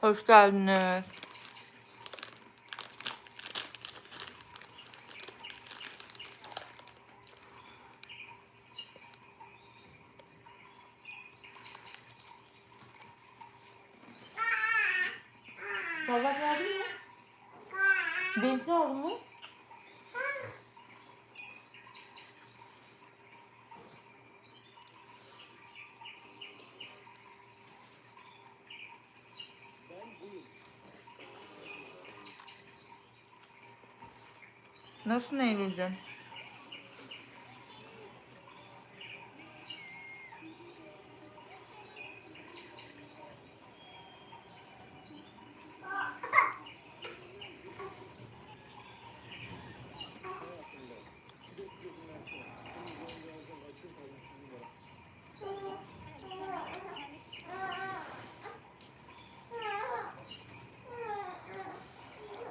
Hoş geldiniz. Bardak verdin mi? Aldın mı? Nasıl Eylül'cüğüm?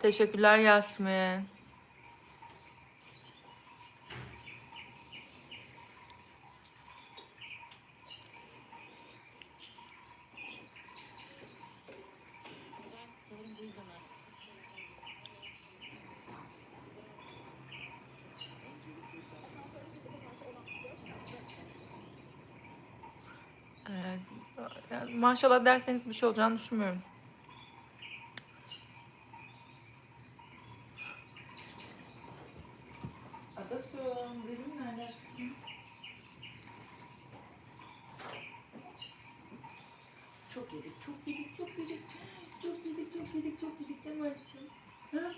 Teşekkürler Yasmin. Sanırım bu yüzden artık. Evet. Yani maşallah derseniz bir şey olacağını düşünmüyorum. Adasu, bizim nerede aşkım? Çok yedik, çok yedik, çok yedik. Çok yedik, çok yedik, çok yedik değil mi aşkım? Ha?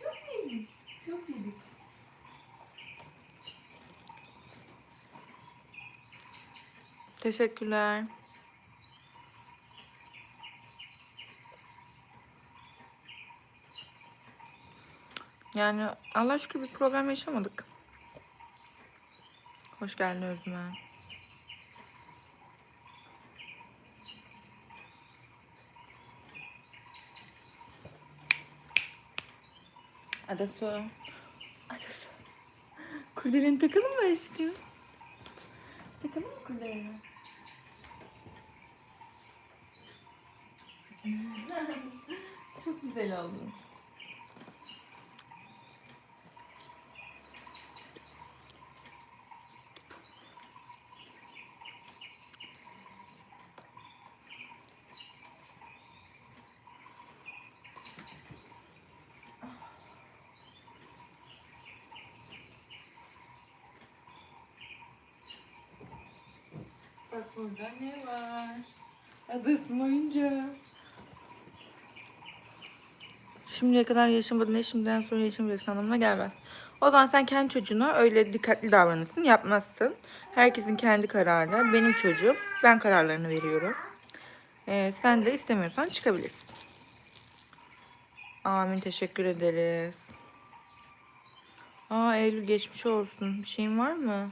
Çok yedik, çok yedik. Teşekkürler. Yani Allah şükür bir problem yaşamadık. Hoş geldin Özmen. Adasu. Adasu. Kurdeleni takalım mı aşkım? Takalım mı kurdeleni? Çok güzel oldu. Bak burada ne var? Adasın oyuncağı. Şimdiye kadar yaşamadın ne şimdiden sonra yaşamayacaksın anlamına gelmez. O zaman sen kendi çocuğuna öyle dikkatli davranırsın, yapmazsın. Herkesin kendi kararı. Benim çocuğum. Ben kararlarını veriyorum. Ee, sen de istemiyorsan çıkabilirsin. Amin teşekkür ederiz. Aa Eylül geçmiş olsun. Bir şeyin var mı?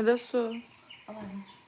Ya da su. Al anneciğim. Aa.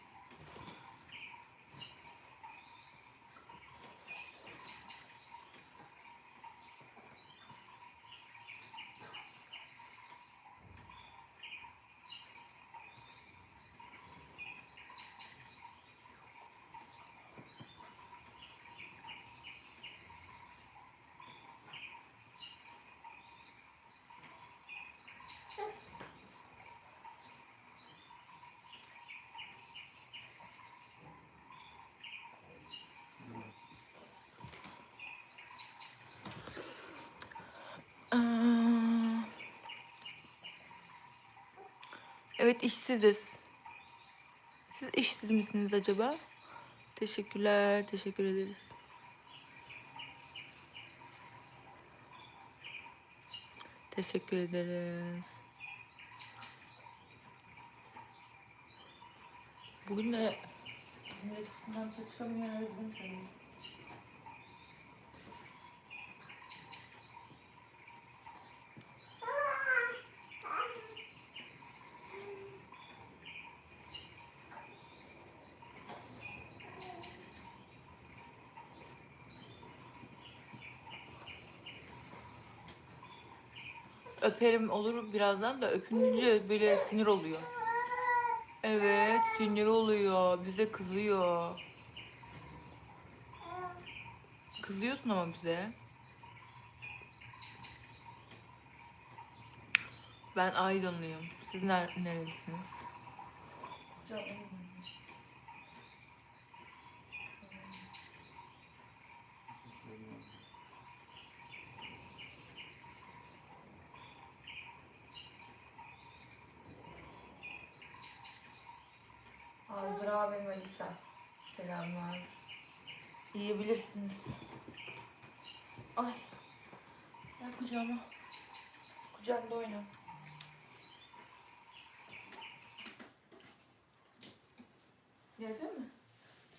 Evet işsiziz. Siz işsiz misiniz acaba? Teşekkürler, teşekkür ederiz. Teşekkür ederiz. Bugün de dışarı çıkamıyorum. Öperim olur birazdan da öpünce böyle sinir oluyor. Evet sinir oluyor. Bize kızıyor. Kızıyorsun ama bize. Ben Aydınlıyım. Siz ner nerelisiniz? Azra ve Melisa. Selamlar. Yiyebilirsiniz. Ay. Gel kucağıma. Kucağımda oyna. Gelecek mi?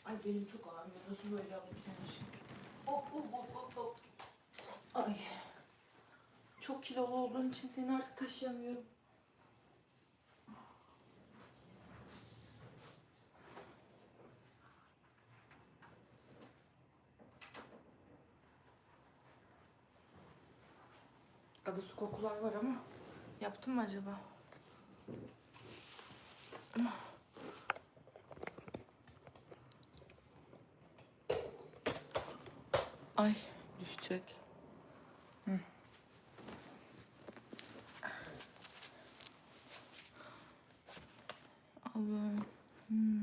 Ay benim çok ağrıyor. Nasıl böyle alayım seni şimdi? Hop hop hop hop hop. Ay. Çok kilolu olduğun için seni artık taşıyamıyorum. Kokular var ama yaptım mı acaba? Ay düşecek. Hı. Allah'ım. Hmm.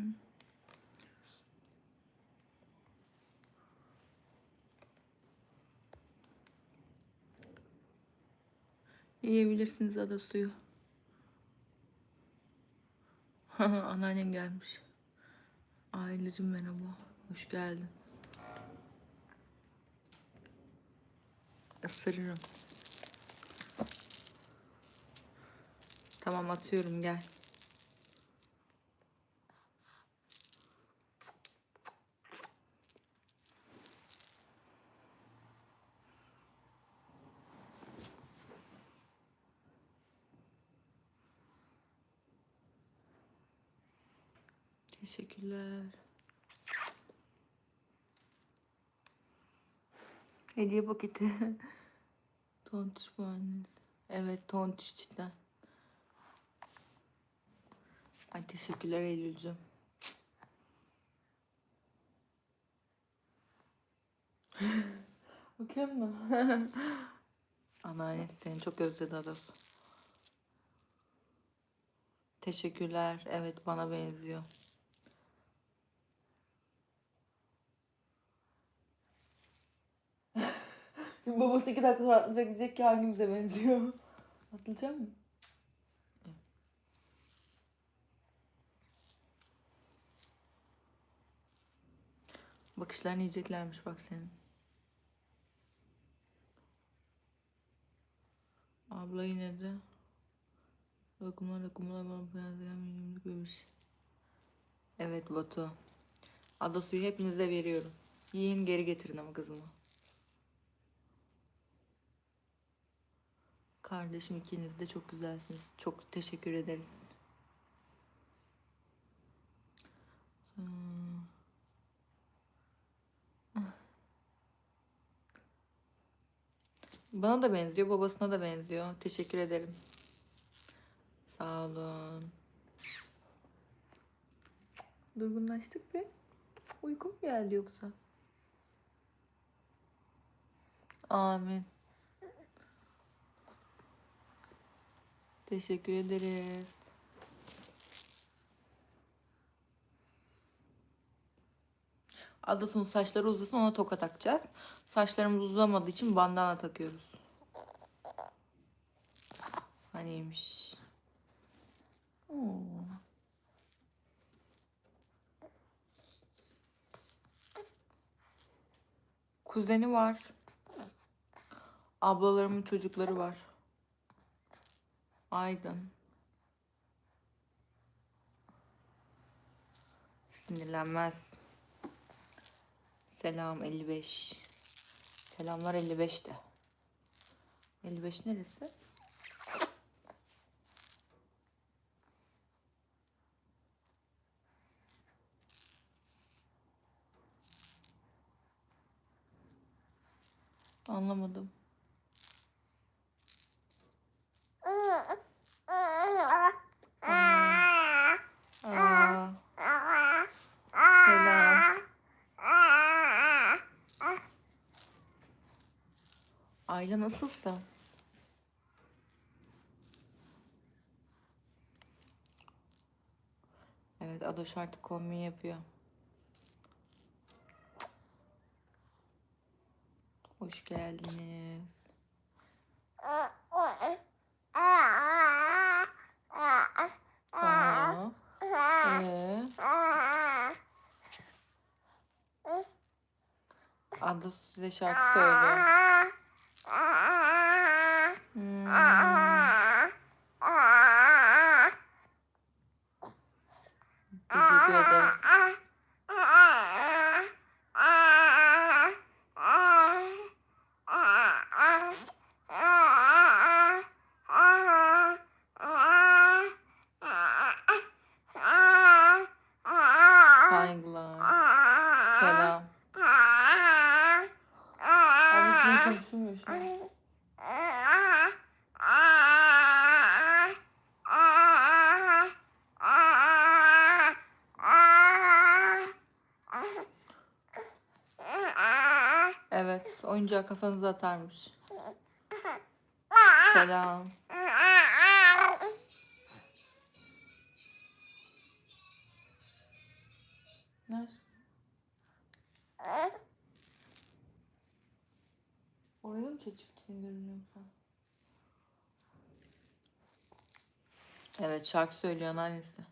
Yiyebilirsiniz ada suyu. Anneannen gelmiş. Ailecim merhaba. Hoş geldin. Isırırım. Tamam atıyorum gel. Teşekkürler. Hediye paketi. tontiş bu anneniz. Evet tontiş cidden. Ay teşekkürler Eylül'cüm. Bakıyor musun? Anneannesi seni çok özledi Adas. Teşekkürler. Evet bana benziyor. Şimdi babası iki dakika sonra atlayacak diyecek ki hangimize benziyor. Atlayacak mı? Bakışlarını yiyeceklermiş bak senin. Abla yine de Lokumlar lokumlar bana benzeyen milyonluk bebiş. Evet Batu. Ada suyu hepinize veriyorum. Yiyin geri getirin ama kızımı. Kardeşim ikiniz de çok güzelsiniz. Çok teşekkür ederiz. Sonra- Bana da benziyor, babasına da benziyor. Teşekkür ederim. Sağ olun. Durgunlaştık be. Uyku mu geldi yoksa? Amin. Teşekkür ederiz. Adasının saçları uzasın ona toka takacağız. Saçlarımız uzamadığı için bandana takıyoruz. Haniymiş. Oo. Kuzeni var. Ablalarımın çocukları var. Aydın. Sinirlenmez. Selam 55. Selamlar 55'te. 55 neresi? Anlamadım. Aa. Helal. Ayla nasılsa? Evet Adoş artık kombin yapıyor. Hoş geldiniz. Ados size şarkı söylüyor. Hmm. Oyuncağı kafanıza atarmış. Selam. Ne? Orada mı çeçiftiğin görünüyorsa? Evet, şarkı söylüyor annesi.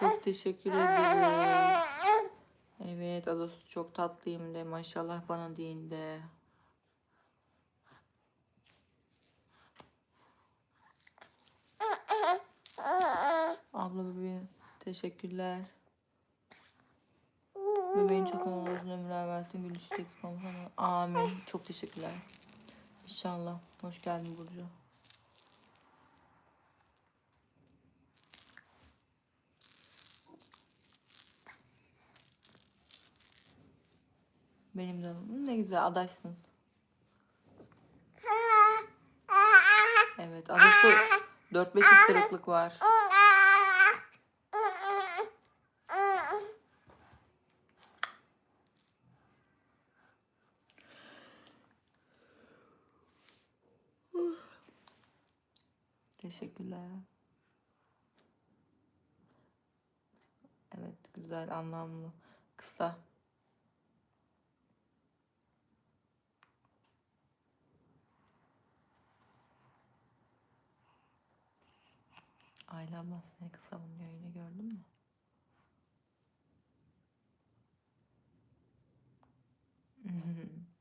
Çok teşekkür ederim. Evet, Ados çok tatlıyım de. Maşallah bana deyin de. Abla bebeğin teşekkürler. Bebeğin çok uzun ömürler versin. Gülüşeceksin. Amin. Çok teşekkürler. İnşallah. Hoş geldin Burcu. Benim canım. Ne güzel adaşsınız. Evet. Adası 4-5 ısırıklık var. Teşekkürler. Evet, güzel, anlamlı. Kısa. Ayla abla ne kısa bunun yayını gördün mü?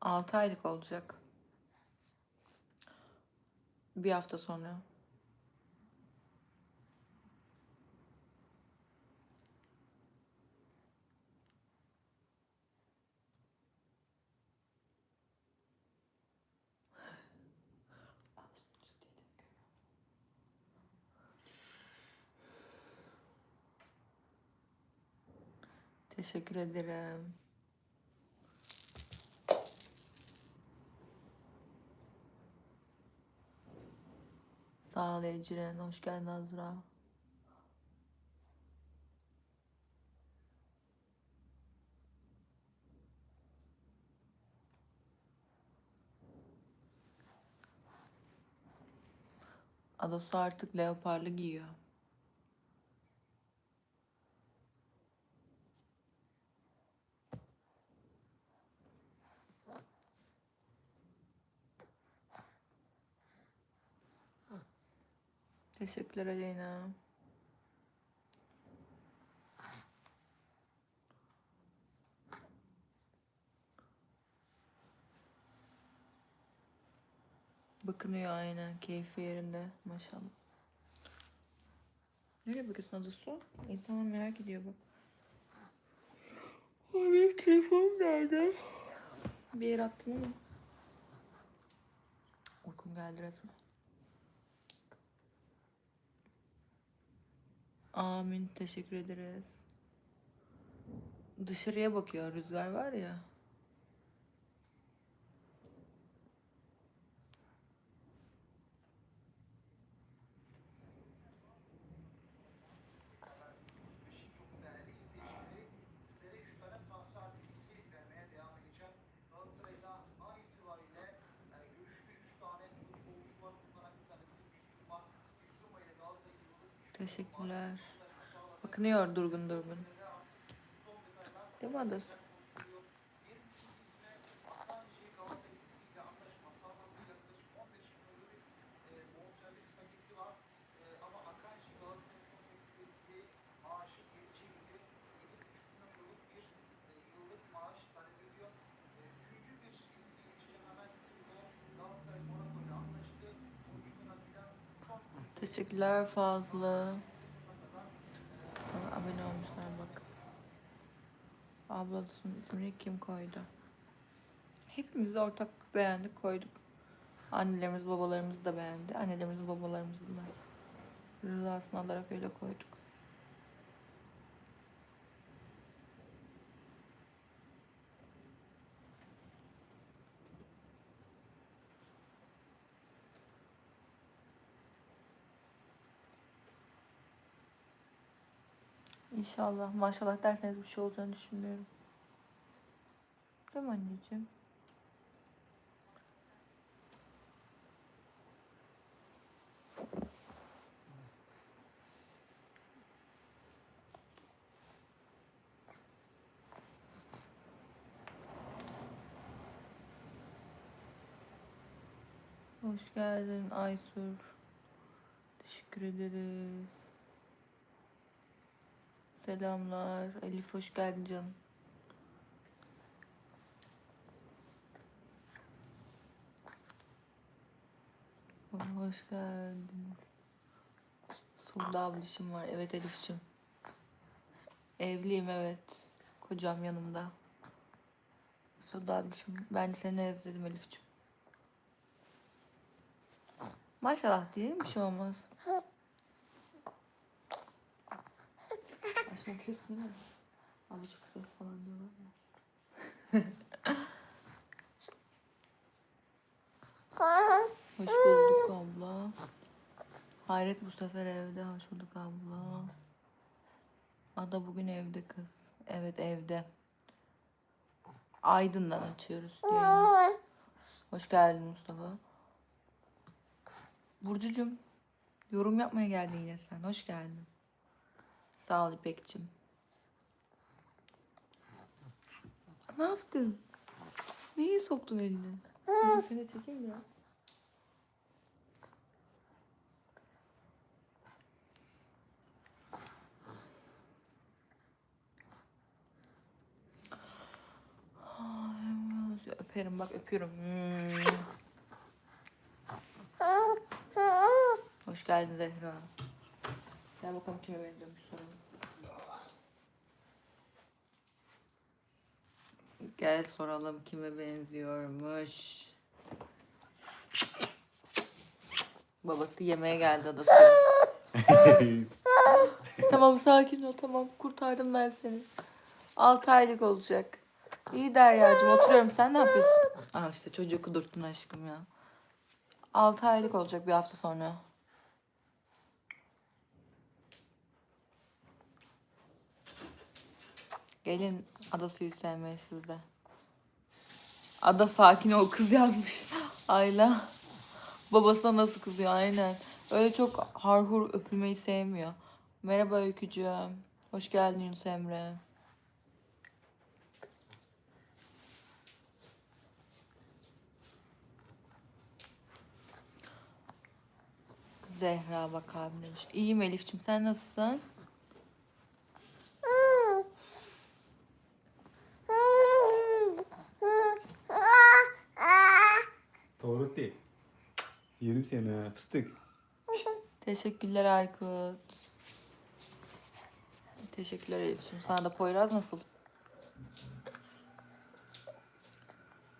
Altı aylık olacak. Bir hafta sonra. Teşekkür ederim. Sağ ol Ecren. Hoş geldin Azra. Adosu artık leoparlı giyiyor. Teşekkürler Aleyna. Bakınıyor aynen. Keyfi yerinde. Maşallah. Nereye bakıyorsun Adosu? İnsanlar merak ediyor. Ay benim telefonum nerede? Bir yere attım ama. Uykum geldi resmen. Amin. Teşekkür ederiz. Dışarıya bakıyor. Rüzgar var ya. Teşekkürler. Bakınıyor durgun durgun. Değil mi Adas? Teşekkürler fazla. Sana abone olmuşlar bak. Ablasının ismini kim koydu? Hepimiz ortak beğendik koyduk. Annelerimiz babalarımız da beğendi. Annelerimiz babalarımızın da rızasını alarak öyle koyduk. İnşallah. Maşallah derseniz bir şey olacağını düşünmüyorum. Değil mi anneciğim? Hoş geldin Aysur. Teşekkür ederiz. Selamlar. Elif hoş geldin canım. Hoş geldiniz. Suda ablişim var. Evet Elif'ciğim. Evliyim evet. Kocam yanımda. Suda ablişim. Ben seni özledim Elif'ciğim. Maşallah mi? Bir şey olmaz. Aşkım küsün değil mi? Abi çok ses falan diyorlar ya. Hoş bulduk abla. Hayret bu sefer evde. Hoş bulduk abla. Ada bugün evde kız. Evet evde. Aydın'dan açıyoruz diye. Hoş geldin Mustafa. Burcucum. Yorum yapmaya geldin yine sen. Hoş geldin. Sağ ol İpek'cim. Ne yaptın? Neyi soktun eline? Ben Seni çekeyim biraz. Öperim bak öpüyorum. Hmm. Hoş geldin Zehra. Gel bakalım kime benziyormuş soralım. Gel soralım kime benziyormuş. Babası yemeğe geldi adası. tamam sakin ol tamam kurtardım ben seni. 6 aylık olacak. İyi Derya'cığım oturuyorum sen ne yapıyorsun? Aa işte çocuğu kudurttun aşkım ya. 6 aylık olacak bir hafta sonra. Gelin ada suyu sevmeyi sizde. Ada sakin ol kız yazmış. Ayla. Babasına nasıl kızıyor aynen. Öyle çok harhur öpülmeyi sevmiyor. Merhaba Öykücüğüm. Hoş geldin Yunus Emre. Zehra bak abim demiş. İyiyim Elif'ciğim sen nasılsın? Doğru değil. Yerim seni ha, fıstık. Teşekkürler Aykut. Teşekkürler Elif'ciğim. Sana da Poyraz nasıl?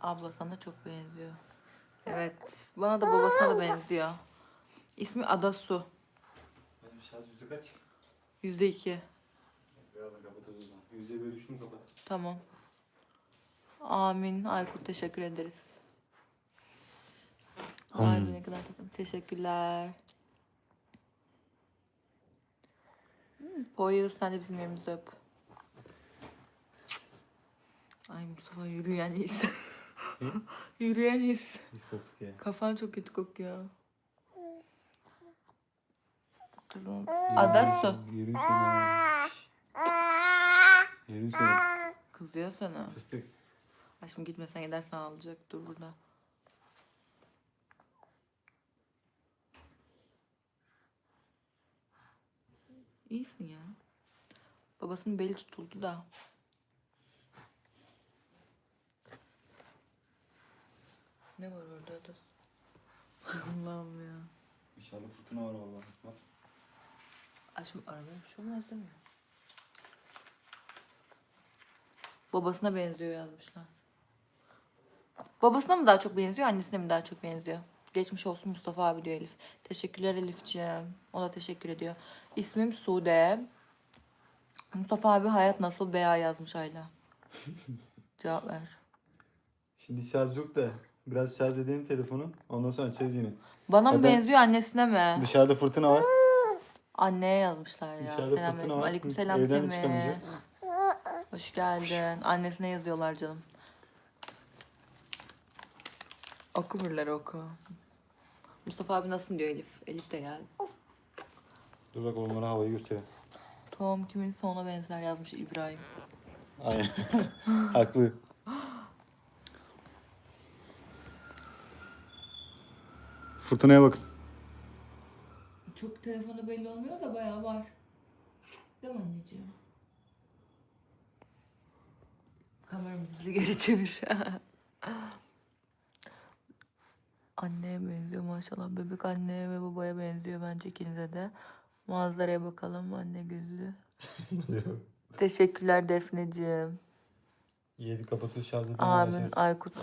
Abla sana çok benziyor. Evet. Bana da babasına da benziyor. İsmi Adasu. Benim şarj yüzde kaç? Yüzde iki. Birazdan zaman. Yüzde böyle düştüm kapat. Tamam. Amin. Aykut teşekkür ederiz. Harbi ne kadar tatlı. Teşekkürler. Hmm, Poyraz sen de bizim yerimizi öp. Ay Mustafa yürüyen his. yürüyen his. Biz koptuk ya. Kafan çok kötü kokuyor. Kızım. Adasu. Yerim seni. Yerim seni. Kızıyor sana. Fıstık. Aşkım gitmesen gidersen ağlayacak. Dur burada. İyisin ya. Babasının beli tutuldu da. Ne var orada da? Allah'ım ya. İnşallah fırtına var vallahi. Bak. Aşkım arabaya bir şey olmaz değil mi? Babasına benziyor yazmışlar. Babasına mı daha çok benziyor, annesine mi daha çok benziyor? Geçmiş olsun Mustafa abi diyor Elif. Teşekkürler Elifciğim. O da teşekkür ediyor. İsmim Sude. Mustafa abi hayat nasıl beya yazmış Ayla. Cevap ver. Şimdi şarj yok da biraz şarj edelim telefonu. Ondan sonra açacağız yine. Bana mı Hadi. benziyor annesine mi? Dışarıda fırtına var. Anneye yazmışlar ya. Dışarıda Selam fırtına var. aleyküm selam Evden de Semih. çıkamayacağız. Hoş geldin. Annesine yazıyorlar canım. Oku buraları oku. Mustafa abi nasılsın diyor Elif. Elif de geldi. Dur bak onlara havayı göstereyim. Tom kimin sonuna benzer yazmış İbrahim. Aynen. Haklı. Fırtınaya bakın. Çok telefonda belli olmuyor da bayağı var. Değil mi anneciğim? Kameramızı bize geri çevir. Anneye benziyor maşallah. Bebek anneye ve babaya benziyor bence ikinize de. Manzaraya bakalım anne gözlü. Teşekkürler Defneciğim. Yedi kapatır şarj edelim. Amin. Aykut.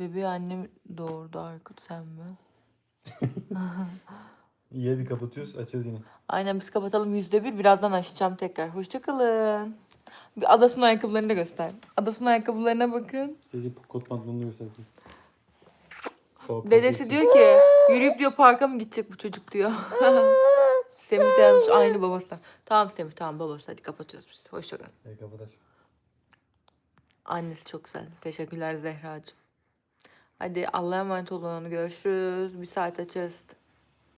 Bebeği annem doğurdu Aykut sen mi? Yedi kapatıyoruz açacağız yine. Aynen biz kapatalım yüzde bir. Birazdan açacağım tekrar. Hoşçakalın. Bir Adas'ın ayakkabılarını da göster. Adas'ın ayakkabılarına bakın. Gece kot pantolonunu göstersin. Dedesi diyor ki yürüyüp diyor parka mı gidecek bu çocuk diyor. Semih de yazmış aynı babası. Tamam Semih tamam babası hadi kapatıyoruz biz. Hoşçakalın. için. Ey kapat. Annesi çok güzel. Teşekkürler Zehracığım. Hadi Allah'a emanet olun. Görüşürüz. Bir saat açarız.